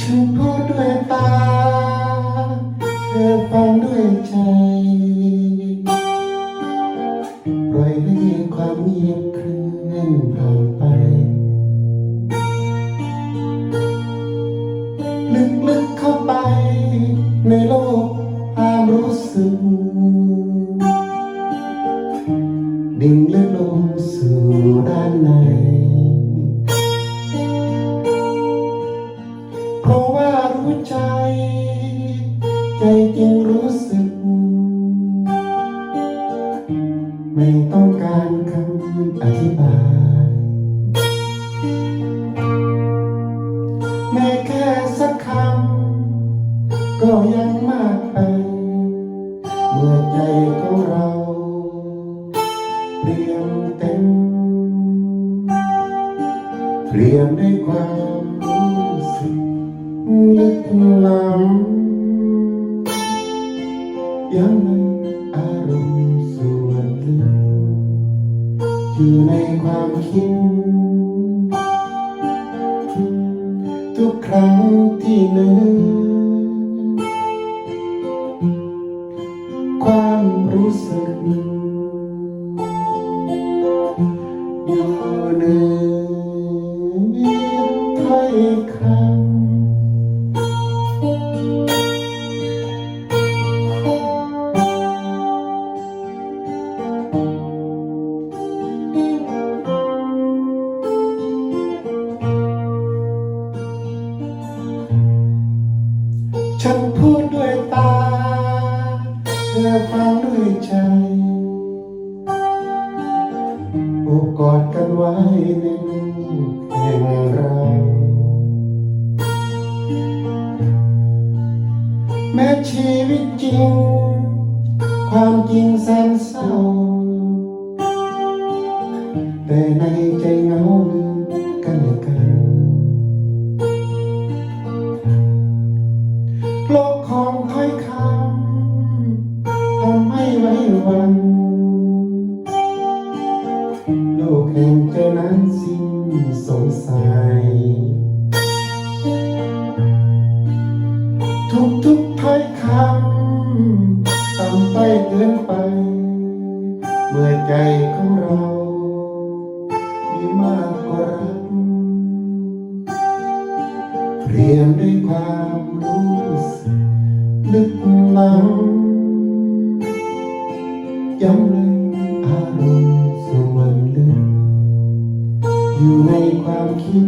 ฉันพูดด้วยตา เธอฟังด้วยใจ ปล่อยให้ความเงียบเคลื่นผ่านไป ลึกๆเข้าไป ในโลกความรู้สึก ดิ่งลึกลงสู่ด้านใน เปลี่ยนด้ความรู้สึกลึกล้ำยังในอารมณ์ส่วนลึกอยู่ในความคิด ทุกครั้งที่นึกความรู้สึก ฉันพูดด้วยตา เธอฟังด้วยใจ โอบกอดกันไว้ในลูกแห่งเรา แม้ชีวิตจริง ความจริงแสนเศร้า แต่ใน โลกของถ้อยคำทำให้ไว้วันโลกแห่งใจนั้นสิ้นสงสัย ทุกทุกถ้อยคำต่ำไปเกินไป เมื่อใจของเรา มีมากกว่ารักเปลี่ยนด้วยความ ลึกล้ำย้ำลึกอารมณ์ส่วนลึก อยู่ในความคิด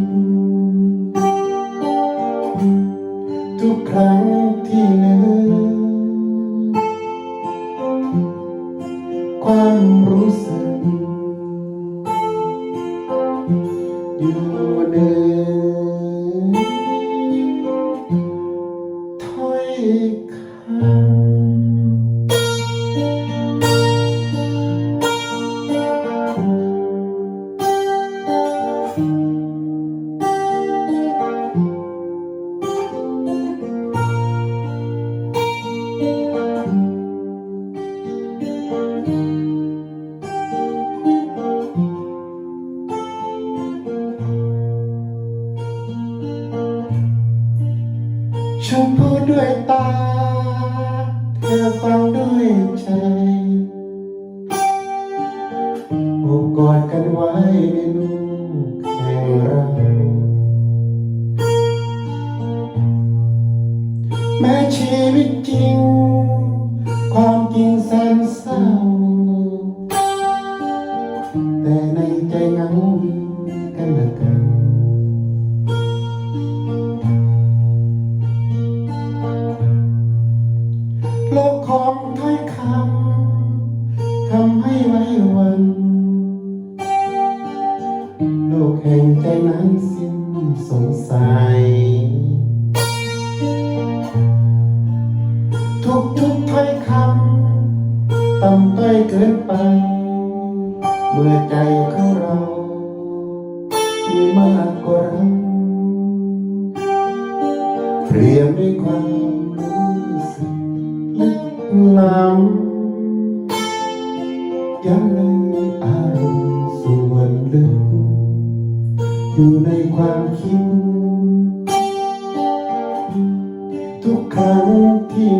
ธอฟังด้วยใจ โอบกอดกันไว้ในลูกแห่งเราแม้ชีวิตจริง งสัย ทุกทุกๆถ้อยคำต่ำต้อยเกินไป เมื่อใจของเรา มีมากกว่ารักเปรียบด้วยความรู้สึกลึกล้ำ อยู่ในความคิด ทุกครั้งที่